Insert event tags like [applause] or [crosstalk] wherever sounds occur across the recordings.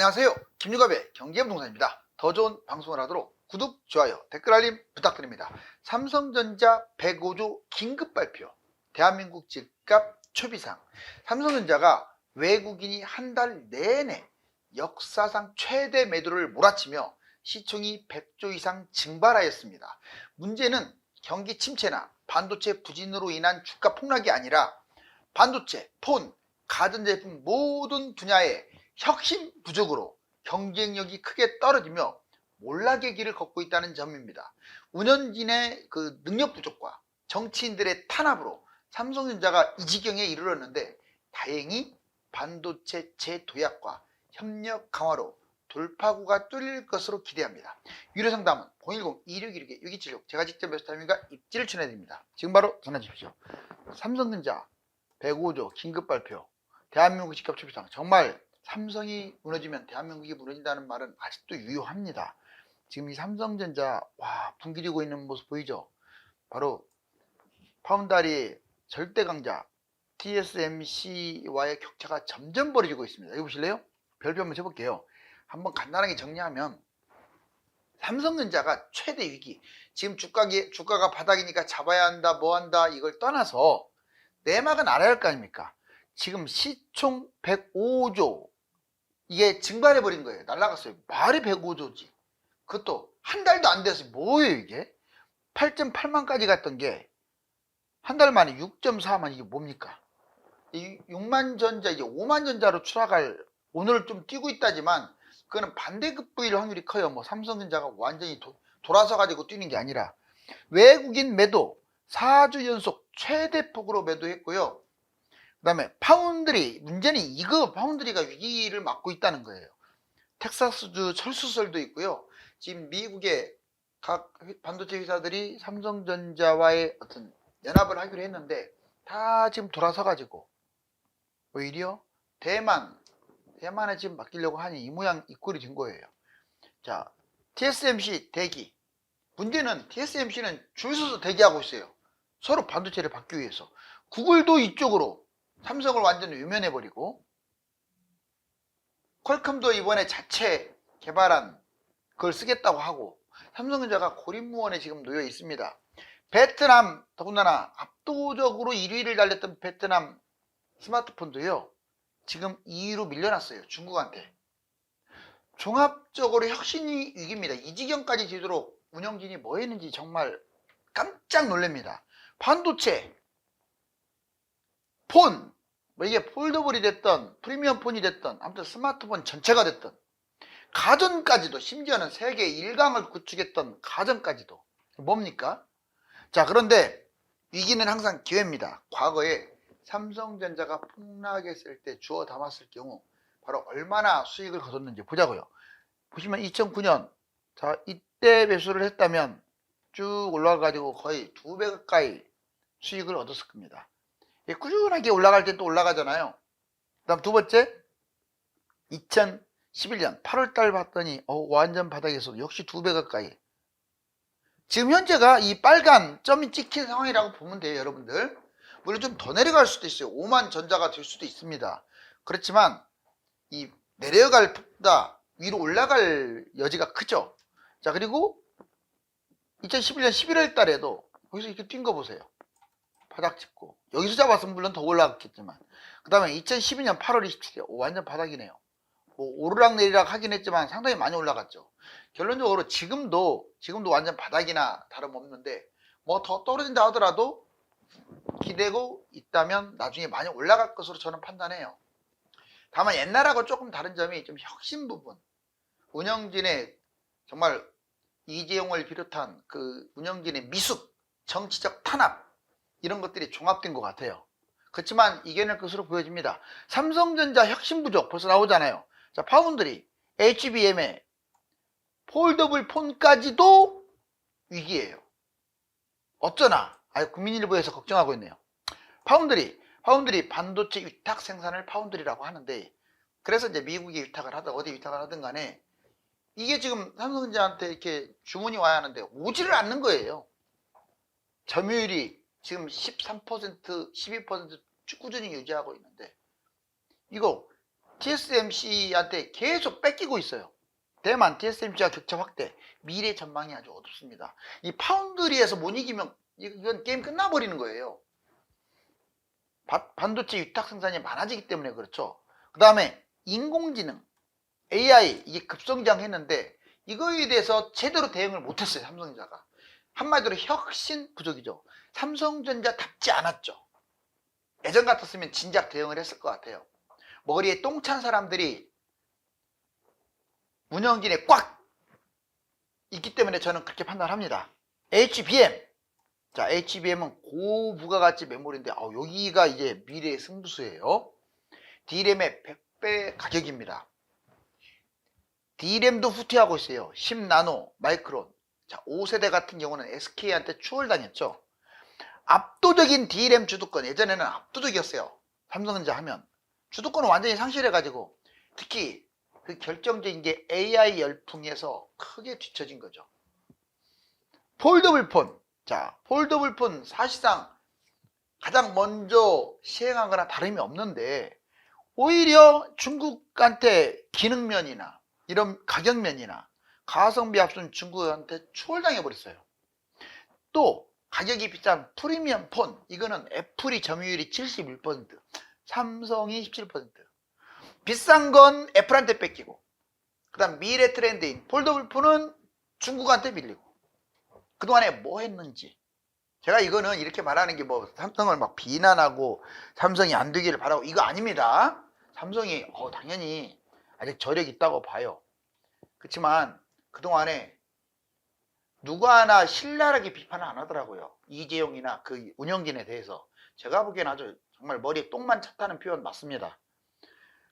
안녕하세요. 김유갑의 경제부동산입니다. 더 좋은 방송을 하도록 구독, 좋아요, 댓글 알림 부탁드립니다. 삼성전자 105조 긴급 발표. 대한민국 집값 초비상. 삼성전자가 외국인이 한 달 내내 역사상 최대 매도를 몰아치며 시총이 100조 이상 증발하였습니다. 문제는 경기 침체나 반도체 부진으로 인한 주가 폭락이 아니라 반도체, 폰, 가전제품 모든 분야의 혁신 부족으로 경쟁력이 크게 떨어지며 몰락의 길을 걷고 있다는 점입니다. 운영진의 그 능력 부족과 정치인들의 탄압으로 삼성전자가 이 지경에 이르렀는데 다행히 반도체 재도약과 협력 강화로 돌파구가 뚫릴 것으로 기대합니다. 유료 상담은 010-2616-6276 제가 직접 메스타임과 입지를 전해드립니다. 지금 바로 전화 주십시오. 삼성전자 105조 긴급 발표 대한민국 집값 초비상 정말 삼성이 무너지면 대한민국이 무너진다는 말은 아직도 유효합니다. 지금 이 삼성전자 와 분기리고 있는 모습 보이죠? 바로 파운다리 절대 강자 TSMC와의 격차가 점점 벌어지고 있습니다. 여기 보실래요? 별표 한번 쳐볼게요. 한번 간단하게 정리하면 삼성전자가 최대 위기 지금 주가기, 주가가 바닥이니까 잡아야 한다 뭐 한다 이걸 떠나서 내막은 알아야 할 거 아닙니까? 지금 시총 105조 이게 증발해 버린 거예요. 날라갔어요. 말이 105조지. 그것도 한 달도 안 돼서 뭐예요 이게? 8.8만까지 갔던 게 한 달 만에 6.4만 이게 뭡니까? 이 6만 전자 이제 5만 전자로 추락할 오늘 좀 뛰고 있다지만 그거는 반대급부일 확률이 커요. 뭐 삼성전자가 완전히 도, 돌아서 가지고 뛰는 게 아니라 외국인 매도 4주 연속 최대 폭으로 매도했고요. 그 다음에 파운드리 문제는 이거 파운드리가 위기를 맞고 있다는 거예요. 텍사스주 철수설도 있고요. 지금 미국의 각 반도체 회사들이 삼성전자와의 어떤 연합을 하기로 했는데 다 지금 돌아서 가지고 오히려 대만 대만에 지금 맡기려고 하니 이 모양 이 꼴이 된 거예요. 자 TSMC 대기 문제는 TSMC는 줄 서서 대기하고 있어요. 서로 반도체를 받기 위해서 구글도 이쪽으로 삼성을 완전히 외면해버리고 퀄컴도 이번에 자체 개발한 그걸 쓰겠다고 하고 삼성전자가 고립무원에 지금 놓여 있습니다. 베트남 더군다나 압도적으로 1위를 달렸던 베트남 스마트폰도요. 지금 2위로 밀려났어요. 중국한테. 종합적으로 혁신이 위기입니다. 이 지경까지 되도록 운영진이 뭐 했는지 정말 깜짝 놀랍니다. 반도체, 폰, 뭐 이게 폴더블이 됐던 프리미엄 폰이 됐던 아무튼 스마트폰 전체가 됐던 가전까지도 심지어는 세계 1강을 구축했던 가전까지도 뭡니까? 자 그런데 위기는 항상 기회입니다. 과거에 삼성전자가 폭락했을 때 주워 담았을 경우 바로 얼마나 수익을 거뒀는지 보자고요. 보시면 2009년 자 이때 매수를 했다면 쭉 올라가 가지고 거의 두 배 가까이 수익을 얻었을 겁니다. 예, 꾸준하게 올라갈 때 또 올라가잖아요. 그 다음 두 번째 2011년 8월 달 봤더니 어, 완전 바닥에서 역시 두 배 가까이. 지금 현재가 이 빨간 점이 찍힌 상황이라고 보면 돼요 여러분들. 물론 좀 더 내려갈 수도 있어요. 5만 전자가 될 수도 있습니다. 그렇지만 이 내려갈 보다 위로 올라갈 여지가 크죠. 자 그리고 2011년 11월 달에도 거기서 이렇게 뛴 거 보세요. 바닥 짚고 여기서 잡았으면 물론 더 올라갔겠지만. 그 다음에 2012년 8월 27일 오, 완전 바닥이네요. 뭐 오르락 내리락 하긴 했지만 상당히 많이 올라갔죠. 결론적으로 지금도 지금도 완전 바닥이나 다름없는데 뭐 더 떨어진다 하더라도 기대고 있다면 나중에 많이 올라갈 것으로 저는 판단해요. 다만 옛날하고 조금 다른 점이 좀 혁신 부분. 운영진의 정말 이재용을 비롯한 그 운영진의 미숙 정치적 탄압 이런 것들이 종합된 것 같아요. 그렇지만 이겨낼 것으로 보여집니다. 삼성전자 혁신 부족 벌써 나오잖아요. 자, 파운드리, HBM에 폴더블 폰까지도 위기예요. 어쩌나? 아, 국민일보에서 걱정하고 있네요. 파운드리, 파운드리 반도체 위탁 생산을 파운드리라고 하는데 그래서 이제 미국이 위탁을 하든 어디 위탁을 하든 간에 이게 지금 삼성전자한테 이렇게 주문이 와야 하는데 오지를 않는 거예요. 점유율이 지금 13%, 12% 꾸준히 유지하고 있는데 이거 TSMC한테 계속 뺏기고 있어요. 대만 TSMC와 격차 확대, 미래 전망이 아주 어둡습니다. 이 파운드리에서 못 이기면 이건 게임 끝나버리는 거예요. 바- 반도체 위탁 생산이 많아지기 때문에 그렇죠. 그 다음에 인공지능, AI 이게 급성장했는데 이거에 대해서 제대로 대응을 못했어요 삼성전자가. 한마디로 혁신 부족이죠. 삼성전자답지 않았죠. 예전 같았으면 진작 대응을 했을 것 같아요. 머리에 똥찬 사람들이 운영진에 꽉 있기 때문에 저는 그렇게 판단합니다. HBM. 자, HBM은 고부가가치 메모리인데, 아, 여기가 이제 미래의 승부수예요. D램의 100배 가격입니다. D램도 후퇴하고 있어요. 10나노, 마이크론. 자, 5세대 같은 경우는 SK한테 추월당했죠. 압도적인 D램 주도권, 예전에는 압도적이었어요. 삼성전자 하면. 주도권을 완전히 상실해가지고, 특히 그 결정적인 게 AI 열풍에서 크게 뒤처진 거죠. 폴더블 폰. 자, 폴더블 폰 사실상 가장 먼저 시행한 거나 다름이 없는데, 오히려 중국한테 기능면이나 이런 가격면이나 가성비 앞선 중국한테 추월당해 버렸어요. 또 가격이 비싼 프리미엄 폰 이거는 애플이 점유율이 71% 삼성이 17% 비싼 건 애플한테 뺏기고 그 다음 미래 트렌드인 폴더블 폰은 중국한테 밀리고 그동안에 뭐 했는지 제가 이거는 이렇게 말하는 게 뭐 삼성을 막 비난하고 삼성이 안 되기를 바라고 이거 아닙니다. 삼성이 어, 당연히 아직 저력 있다고 봐요. 그렇지만 그동안에 누구 하나 신랄하게 비판을 안 하더라고요. 이재용이나 그 운영진에 대해서. 제가 보기엔 아주 정말 머리에 똥만 찼다는 표현 맞습니다.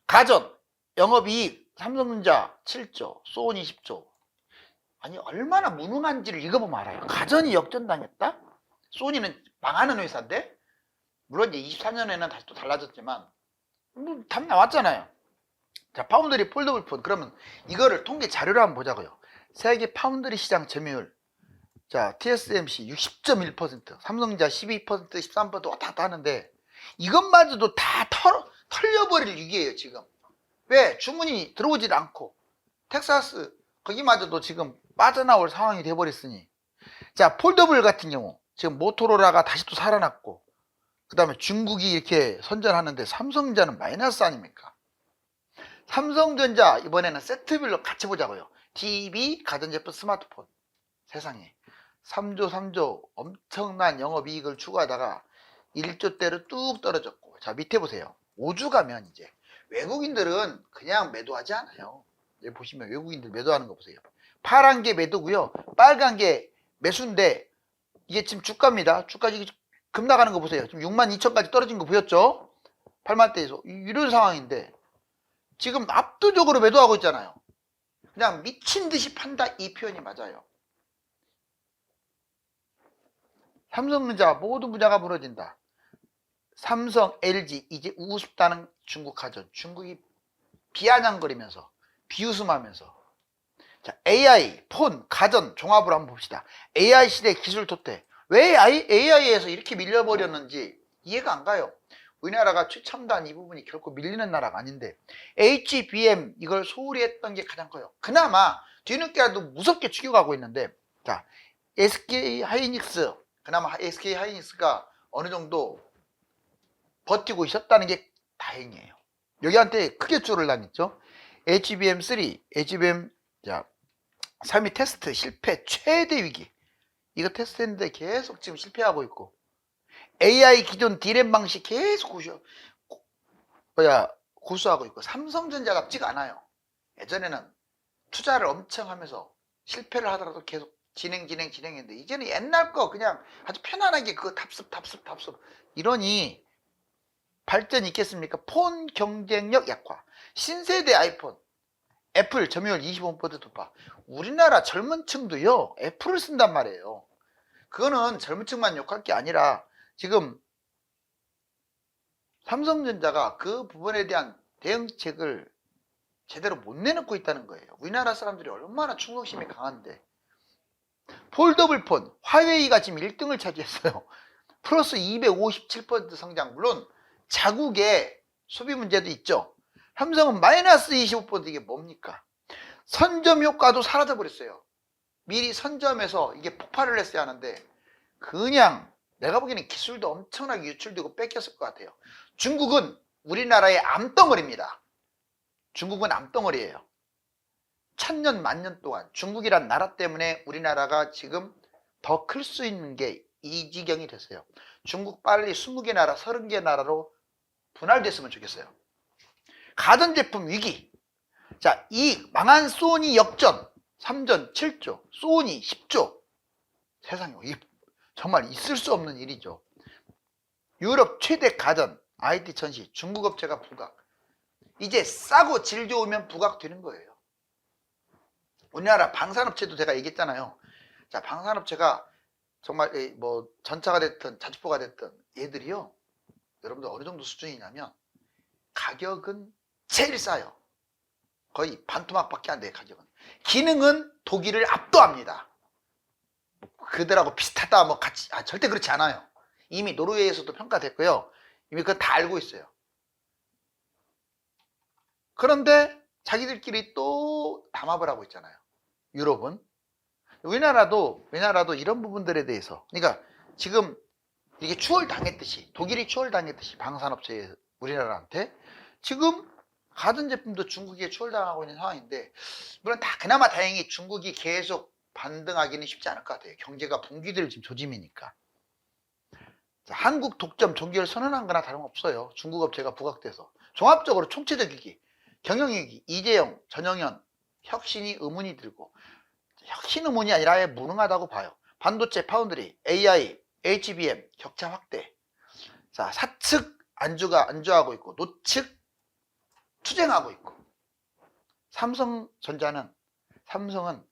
가전, 영업이익, 삼성전자 7조, 소니 10조. 아니, 얼마나 무능한지를 읽어보면 알아요. 가전이 역전당했다? 소니는 망하는 회사인데? 물론 이제 24년에는 다시 또 달라졌지만, 뭐, 답 나왔잖아요. 자, 파운드리 폴더블 폰. 그러면 이거를 통계 자료로 한번 보자고요. 세계 파운드리 시장 점유율. 자, TSMC 60.1%, 삼성전자 12%, 13% 왔다 갔다 하는데 이것마저도 다 털, 털려버릴 위기예요, 지금. 왜? 주문이 들어오질 않고 텍사스 거기마저도 지금 빠져나올 상황이 돼버렸으니 자, 폴더블 같은 경우 지금 모토로라가 다시 또 살아났고 그 다음에 중국이 이렇게 선전하는데 삼성전자는 마이너스 아닙니까? 삼성전자 이번에는 세트별로 같이 보자고요. TV, 가전제품, 스마트폰. 세상에. 3조, 3조 엄청난 영업이익을 추구하다가 1조대로 뚝 떨어졌고. 자, 밑에 보세요. 5주 가면 이제 외국인들은 그냥 매도하지 않아요. 여기 보시면 외국인들 매도하는 거 보세요. 파란 게 매도고요. 빨간 게 매수인데 이게 지금 주가입니다. 주가 지금 급 나가는 거 보세요. 지금 6만 2천까지 떨어진 거 보였죠? 8만 대에서 이런 상황인데 지금 압도적으로 매도하고 있잖아요. 그냥 미친 듯이 판다 이 표현이 맞아요. 삼성전자 모든 분야가 무너진다. 삼성, LG 이제 우습다는 중국 하전. 중국이 비아냥거리면서 비웃음하면서 자, AI, 폰, 가전 종합으로 한번 봅시다. AI 시대 기술 도태. 왜 AI에서 이렇게 밀려버렸는지 이해가 안 가요. 우리나라가 최첨단 이 부분이 결코 밀리는 나라가 아닌데 HBM 이걸 소홀히 했던 게 가장 커요. 그나마 뒤늦게라도 무섭게 죽여가고 있는데 자 SK 하이닉스 그나마 SK 하이닉스가 어느 정도 버티고 있었다는 게 다행이에요. 여기한테 크게 줄을 다녔죠. HBM3, HBM 자 3위 테스트 실패 최대 위기. 이거 테스트했는데 계속 지금 실패하고 있고 AI 기존 디램 방식 계속 고수, 고, 뭐야, 고수하고 있고 삼성전자답지가 않아요. 예전에는 투자를 엄청 하면서 실패를 하더라도 계속 진행 진행 진행했는데 이제는 옛날 거 그냥 아주 편안하게 그거 탑습 탑습 탑습 이러니 발전이 있겠습니까? 폰 경쟁력 약화 신세대 아이폰 애플 점유율 25% 돌파 우리나라 젊은 층도요 애플을 쓴단 말이에요 그거는 젊은 층만 욕할 게 아니라 지금 삼성전자가 그 부분에 대한 대응책을 제대로 못 내놓고 있다는 거예요. 우리나라 사람들이 얼마나 충성심이 강한데. 폴더블 폰, 화웨이가 지금 1등을 차지했어요. [laughs] 플러스 257% 성장. 물론 자국의 소비 문제도 있죠. 삼성은 마이너스 25% 이게 뭡니까? 선점 효과도 사라져 버렸어요. 미리 선점해서 이게 폭발을 했어야 하는데 그냥 내가 보기에는 기술도 엄청나게 유출되고 뺏겼을 것 같아요. 중국은 우리나라의 암덩어리입니다. 중국은 암덩어리예요. 천년 만년 동안 중국이란 나라 때문에 우리나라가 지금 더 클 수 있는 게 이 지경이 됐어요. 중국 빨리 20개 나라, 30개 나라로 분할됐으면 좋겠어요. 가전 제품 위기. 자, 이 망한 소니 역전 3전 7조, 소니 10조. 세상에 정말 있을 수 없는 일이죠. 유럽 최대 가전 IT 천시 중국 업체가 부각. 이제 싸고 질 좋으면 부각되는 거예요. 우리나라 방산업체도 제가 얘기했잖아요. 자, 방산업체가 정말 이뭐 전차가 됐든 자주포가 됐든 얘들이요. 여러분들 어느 정도 수준이냐면 가격은 제일 싸요. 거의 반토막밖에 안 돼요, 가격은. 기능은 독일을 압도합니다. 그들하고 비슷하다, 뭐 같이, 아, 절대 그렇지 않아요. 이미 노르웨이에서도 평가됐고요. 이미 그거 다 알고 있어요. 그런데 자기들끼리 또 담합을 하고 있잖아요. 유럽은. 우리나라도, 우리나라도 이런 부분들에 대해서. 그러니까 지금 이게 추월 당했듯이, 독일이 추월 당했듯이 방산업체에 우리나라한테 지금 가전 제품도 중국에 추월당하고 있는 상황인데, 물론 다 그나마 다행히 중국이 계속 반등하기는 쉽지 않을 것 같아요. 경제가 붕괴될 지금 조짐이니까. 자, 한국 독점 종결 선언한 거나 다름없어요. 중국 업체가 부각돼서. 종합적으로 총체적 위기, 경영위기, 이재용, 전영현, 혁신이 의문이 들고, 혁신 의문이 아니라 아예 무능하다고 봐요. 반도체 파운드리, AI, HBM 격차 확대. 자, 사측 안주가 안주하고 있고, 노측 투쟁하고 있고. 삼성전자는, 삼성은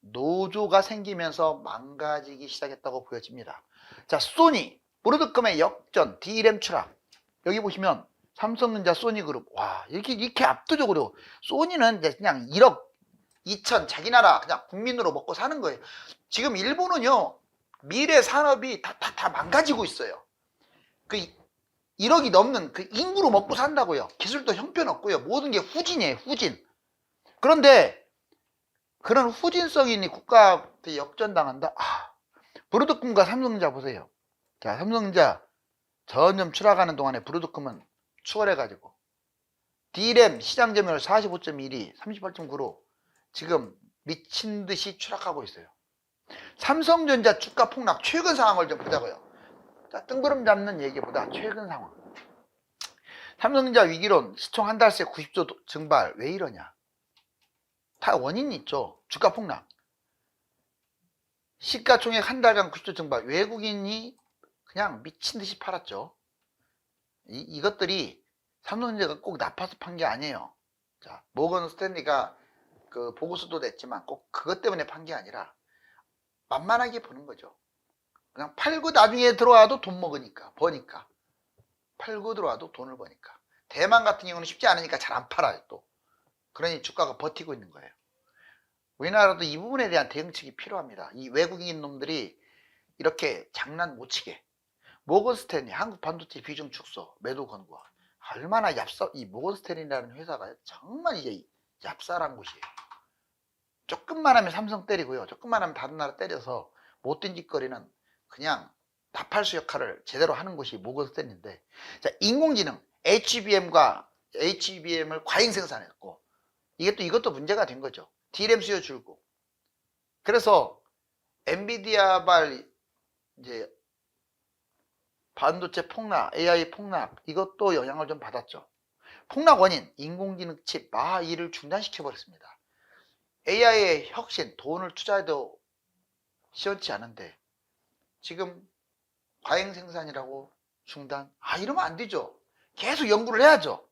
노조가 생기면서 망가지기 시작했다고 보여집니다. 자, 소니, 브로드컴의 역전, D램 추락. 여기 보시면 삼성전자 소니그룹. 와, 이렇게, 이렇게 압도적으로. 소니는 그냥 1억 2천, 자기 나라 그냥 국민으로 먹고 사는 거예요. 지금 일본은요, 미래 산업이 다, 다, 다 망가지고 있어요. 그 1억이 넘는 그 인구로 먹고 산다고요. 기술도 형편없고요. 모든 게 후진이에요, 후진. 그런데 그런 후진성이 있는 국가한테 역전당한다? 아, 브로드컴과 삼성전자 보세요. 자, 삼성전자 전점 추락하는 동안에 브로드컴은 추월해가지고 D램 시장 점유율 45.1이 38.9로 지금 미친 듯이 추락하고 있어요. 삼성전자 주가 폭락 최근 상황을 좀 보자고요. 자, 뜬구름 잡는 얘기보다 최근 상황. 삼성전자 위기론 시총 한 달 새 90조 증발 왜 이러냐? 다 원인이 있죠. 주가 폭락. 시가총액 한 달간 90조 증발. 외국인이 그냥 미친 듯이 팔았죠. 이, 이것들이 삼성전자가 꼭 나빠서 판 게 아니에요. 자, 모건 스탠리가 그 보고서도 냈지만 꼭 그것 때문에 판 게 아니라 만만하게 보는 거죠. 그냥 팔고 나중에 들어와도 돈 먹으니까, 버니까. 팔고 들어와도 돈을 버니까. 대만 같은 경우는 쉽지 않으니까 잘 안 팔아요, 또. 그러니 주가가 버티고 있는 거예요. 우리나라도 이 부분에 대한 대응책이 필요합니다. 이 외국인 놈들이 이렇게 장난 못 치게. 모건스탠리 한국 반도체 비중 축소 매도 권고. 얼마나 얍사 이 모건스탠리라는 회사가 정말 이게 얍살한 곳이에요. 조금만 하면 삼성 때리고요. 조금만 하면 다른 나라 때려서 못된 짓거리는 그냥 나팔수 역할을 제대로 하는 곳이 모건스 탠리인데 자 인공지능 HBM과 HBM을 과잉 생산했고 이게 또 이것도 문제가 된 거죠. D램 수요 줄고. 그래서 엔비디아발 이제 반도체 폭락, AI 폭락 이것도 영향을 좀 받았죠. 폭락 원인 인공지능 칩, 아 이를 중단시켜 버렸습니다. AI의 혁신, 돈을 투자해도 시원치 않은데 지금 과잉 생산이라고 중단? 아 이러면 안 되죠. 계속 연구를 해야죠.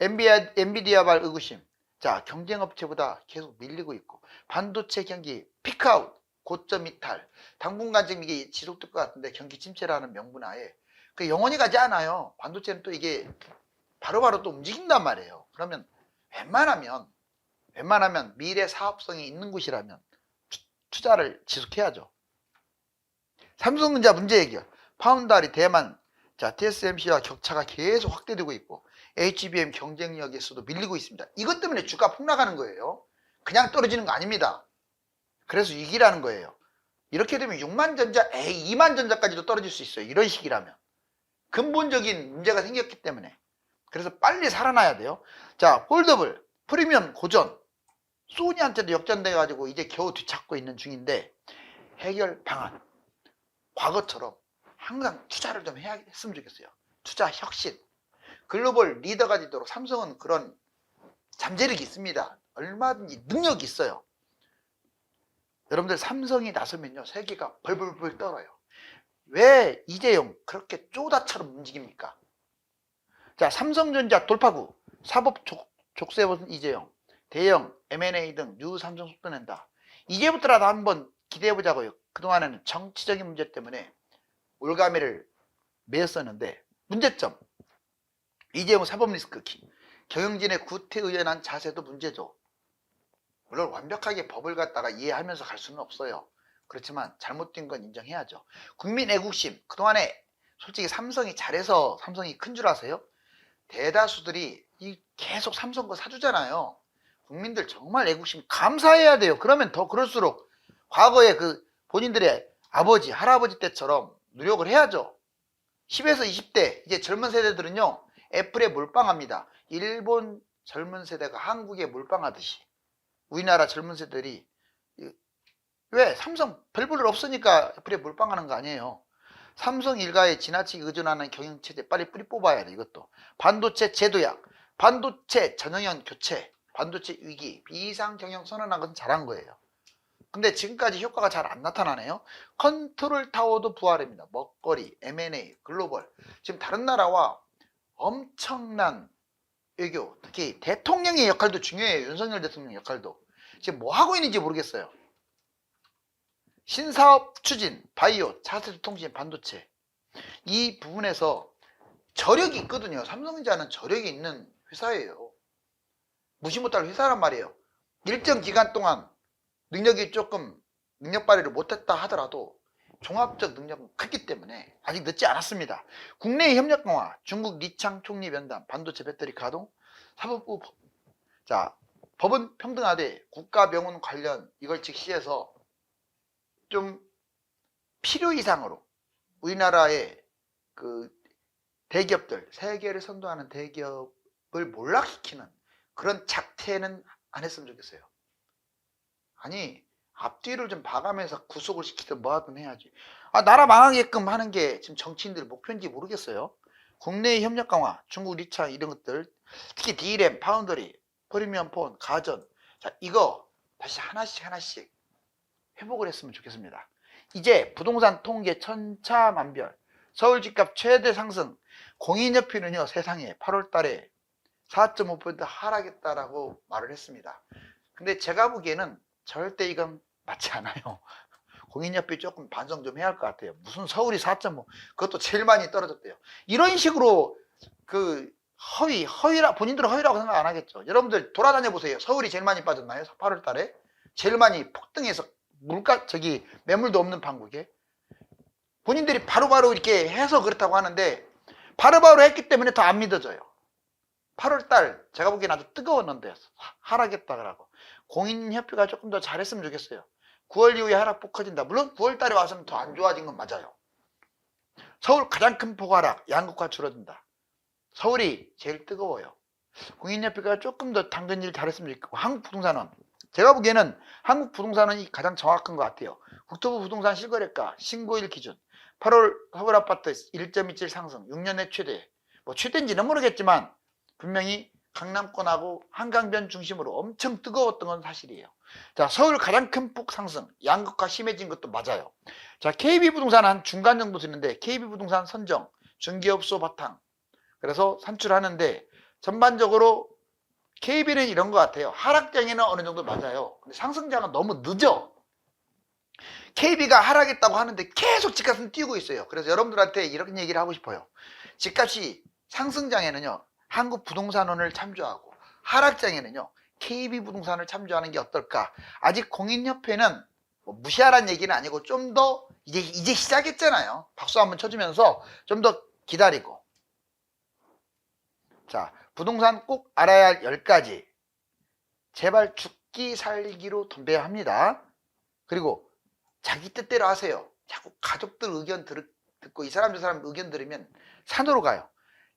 엔비디아, 엔비디아발 의구심. 자, 경쟁업체보다 계속 밀리고 있고, 반도체 경기 피크아웃, 고점 이탈. 당분간 지금 이게 지속될 것 같은데, 경기 침체라는 명분 하에. 그 영원히 가지 않아요. 반도체는 또 이게 바로바로 또 움직인단 말이에요. 그러면 웬만하면, 웬만하면 미래 사업성이 있는 곳이라면 투- 투자를 지속해야죠. 삼성전자 문제 해결. 파운다리 대만, 자, TSMC와 격차가 계속 확대되고 있고, HBM 경쟁력에서도 밀리고 있습니다. 이것 때문에 주가 폭락하는 거예요. 그냥 떨어지는 거 아닙니다. 그래서 위기라는 거예요. 이렇게 되면 6만 전자, 에이 2만 전자까지도 떨어질 수 있어요. 이런 식이라면. 근본적인 문제가 생겼기 때문에. 그래서 빨리 살아나야 돼요. 자, 홀더블, 프리미엄 고전. 소니한테도 역전돼가지고 이제 겨우 뒤찾고 있는 중인데 해결 방안. 과거처럼 항상 투자를 좀 해야 했으면 좋겠어요. 투자 혁신. 글로벌 리더가 되도록 삼성은 그런 잠재력이 있습니다. 얼마든지 능력이 있어요. 여러분들 삼성이 나서면요 세계가 벌벌벌 떨어요. 왜 이재용 그렇게 쪼다처럼 움직입니까? 자 삼성전자 돌파구 사법 족, 족쇄본 이재용 대형 M&A 등 뉴 삼성 속도 낸다. 이제부터라도 한번 기대해보자고요. 그동안에는 정치적인 문제 때문에 올가미를 메었었는데 문제점 이재용 사법 리스크 키 경영진의 구태의연한 자세도 문제죠. 물론 완벽하게 법을 갖다가 이해하면서 갈 수는 없어요. 그렇지만 잘못된 건 인정해야죠. 국민 애국심 그동안에 솔직히 삼성이 잘해서 삼성이 큰 줄 아세요? 대다수들이 이 계속 삼성 거 사주잖아요. 국민들 정말 애국심 감사해야 돼요. 그러면 더 그럴수록 과거에 그 본인들의 아버지, 할아버지 때처럼 노력을 해야죠. 10에서 20대 이제 젊은 세대들은요. 애플에 몰빵합니다. 일본 젊은 세대가 한국에 몰빵하듯이 우리나라 젊은 세대들이 이- 왜 삼성 별볼일 없으니까 애플에 몰빵하는 거 아니에요. 삼성 일가에 지나치게 의존하는 경영체제 빨리 뿌리 뽑아야 돼 이것도 반도체 제도약 반도체 전형형 교체 반도체 위기 비상 경영 선언한 건 잘한 거예요. 근데 지금까지 효과가 잘 안 나타나네요. 컨트롤 타워도 부활입니다. 먹거리, M&A, 글로벌. 지금 다른 나라와 엄청난 외교, 특히 대통령의 역할도 중요해요. 윤석열 대통령 역할도. 지금 뭐 하고 있는지 모르겠어요. 신사업 추진, 바이오, 차세대 통신, 반도체. 이 부분에서 저력이 있거든요. 삼성전자는 저력이 있는 회사예요. 무시 못할 회사란 말이에요. 일정 기간 동안 능력이 조금 능력 발휘를 못했다 하더라도 종합적 능력은 크기 때문에 아직 늦지 않았습니다. 국내 협력 강화, 중국 리창 총리 면담, 반도체 배터리 가동, 사법부 법. 자 법은 평등하되 국가 명운 관련 이걸 직시해서 좀 필요 이상으로 우리나라의 그 대기업들 세계를 선도하는 대기업을 몰락시키는 그런 작태는 안 했으면 좋겠어요. 아니 앞뒤를 좀 봐가면서 구속을 시키든 뭐하든 해야지. 아 나라 망하게끔 하는 게 지금 정치인들 목표인지 모르겠어요. 국내의 협력 강화, 중국 리창 이런 것들, 특히 D램, 파운더리, 프리미엄 폰, 가전, 자 이거 다시 하나씩 하나씩 회복을 했으면 좋겠습니다. 이제 부동산 통계 천차만별, 서울 집값 최대 상승, 공인협회는요 세상에 8월 달에 4.5% 하락했다라고 말을 했습니다. 근데 제가 보기에는 절대 이건 맞지 않아요. [laughs] 공인협회 조금 반성 좀 해야 할 것 같아요. 무슨 서울이 4.5 그것도 제일 많이 떨어졌대요. 이런 식으로 그 허위 허위라 본인들은 허위라고 생각 안 하겠죠. 여러분들 돌아다녀 보세요. 서울이 제일 많이 빠졌나요? 8월 달에 제일 많이 폭등해서 물가 저기 매물도 없는 판국에 본인들이 바로바로 이렇게 해서 그렇다고 하는데 바로 바로 했기 때문에 더 안 믿어져요. 8월 달 제가 보기엔 아주 뜨거웠는데 하- 하락했다라고 공인협회가 조금 더 잘했으면 좋겠어요. 9월 이후에 하락폭 커진다. 물론 9월 달에 와서는 더 안 좋아진 건 맞아요. 서울 가장 큰 폭 하락, 양극화 줄어든다. 서울이 제일 뜨거워요. 공인협회가 조금 더 당근질 잘했으면 좋겠고 한국부동산은 제가 보기에는 한국 부동산은 가장 정확한 것 같아요. 국토부 부동산 실거래가 신고일 기준 8월 서울 아파트 1.27 상승 6년 내 최대 뭐 최대인지는 모르겠지만 분명히 강남권하고 한강변 중심으로 엄청 뜨거웠던 건 사실이에요. 자, 서울 가장 큰 폭 상승, 양극화 심해진 것도 맞아요. 자, KB부동산은 한 중간 정도 되는데 KB부동산 선정, 중개업소 바탕. 그래서 산출하는데 전반적으로 KB는 이런 것 같아요. 하락장에는 어느 정도 맞아요. 근데 상승장은 너무 늦어. KB가 하락했다고 하는데 계속 집값은 뛰고 있어요. 그래서 여러분들한테 이런 얘기를 하고 싶어요. 집값이 상승장에는요. 한국 부동산원을 참조하고 하락장에는요. KB 부동산을 참조하는 게 어떨까? 아직 공인협회는 뭐 무시하라는 얘기는 아니고 좀 더 이제 이제 시작했잖아요. 박수 한번 쳐주면서 좀 더 기다리고 자 부동산 꼭 알아야 할 10가지. 제발 죽기 살기로 덤벼야 합니다. 그리고 자기 뜻대로 하세요. 자꾸 가족들 의견 들, 듣고 이 사람 저 사람 의견 들으면 산으로 가요.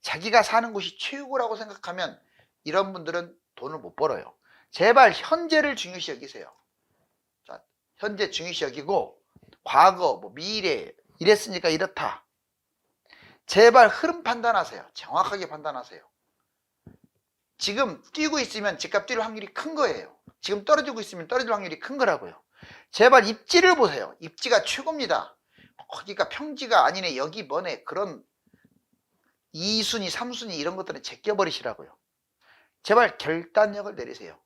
자기가 사는 곳이 최고라고 생각하면 이런 분들은 돈을 못 벌어요. 제발 현재를 중요시 여기세요. 자, 현재 중요시 여기고 과거, 뭐 미래 이랬으니까 이렇다. 제발 흐름 판단하세요. 정확하게 판단하세요. 지금 뛰고 있으면 집값 뛸 확률이 큰 거예요. 지금 떨어지고 있으면 떨어질 확률이 큰 거라고요. 제발 입지를 보세요. 입지가 최고입니다. 거기가 평지가 아니네, 여기 뭐네, 그런 2순위, 3순위 이런 것들은 제껴버리시라고요. 제발 결단력을 내리세요.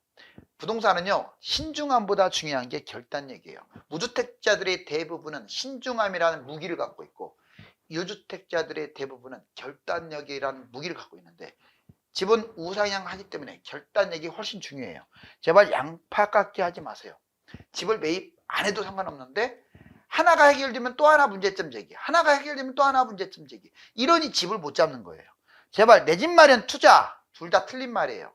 부동산은요, 신중함보다 중요한 게 결단력이에요. 무주택자들의 대부분은 신중함이라는 무기를 갖고 있고, 유주택자들의 대부분은 결단력이라는 무기를 갖고 있는데, 집은 우상향하기 때문에 결단력이 훨씬 중요해요. 제발 양파 깎기 하지 마세요. 집을 매입 안 해도 상관없는데, 하나가 해결되면 또 하나 문제점 제기, 하나가 해결되면 또 하나 문제점 제기. 이러니 집을 못 잡는 거예요. 제발 내 집 마련 투자 둘 다 틀린 말이에요.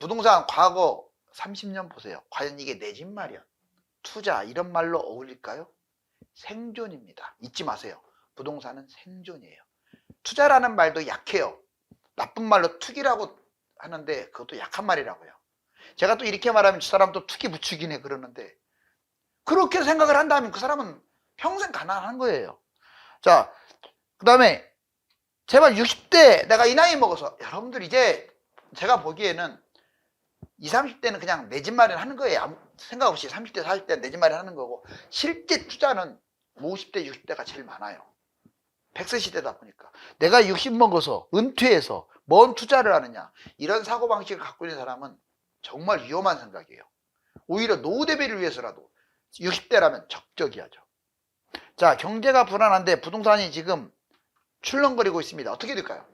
부동산 과거 30년 보세요. 과연 이게 내 집 마련 투자 이런 말로 어울릴까요? 생존입니다. 잊지 마세요. 부동산은 생존이에요. 투자라는 말도 약해요. 나쁜 말로 투기라고 하는데 그것도 약한 말이라고요. 제가 또 이렇게 말하면 저 사람 또 투기 부추기네 그러는데 그렇게 생각을 한다면 그 사람은 평생 가난한 거예요. 자, 그 다음에 제발 60대 내가 이 나이 먹어서 여러분들 이제 제가 보기에는 20, 30대는 그냥 내 집 마련 하는 거예요. 생각 없이 30대, 40대 내 집 마련 하는 거고 실제 투자는 50대, 60대가 제일 많아요. 100세 시대다 보니까 내가 60 먹어서 은퇴해서 뭔 투자를 하느냐 이런 사고방식을 갖고 있는 사람은 정말 위험한 생각이에요. 오히려 노후 대비를 위해서라도 60대라면 적적이하죠. 자, 경제가 불안한데 부동산이 지금 출렁거리고 있습니다. 어떻게 될까요?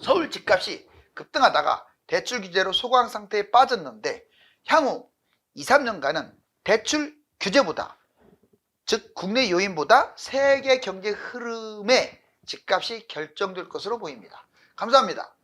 서울 집값이 급등하다가 대출 규제로 소강 상태에 빠졌는데 향후 2, 3년간은 대출 규제보다 즉 국내 요인보다 세계 경제 흐름에 집값이 결정될 것으로 보입니다. 감사합니다.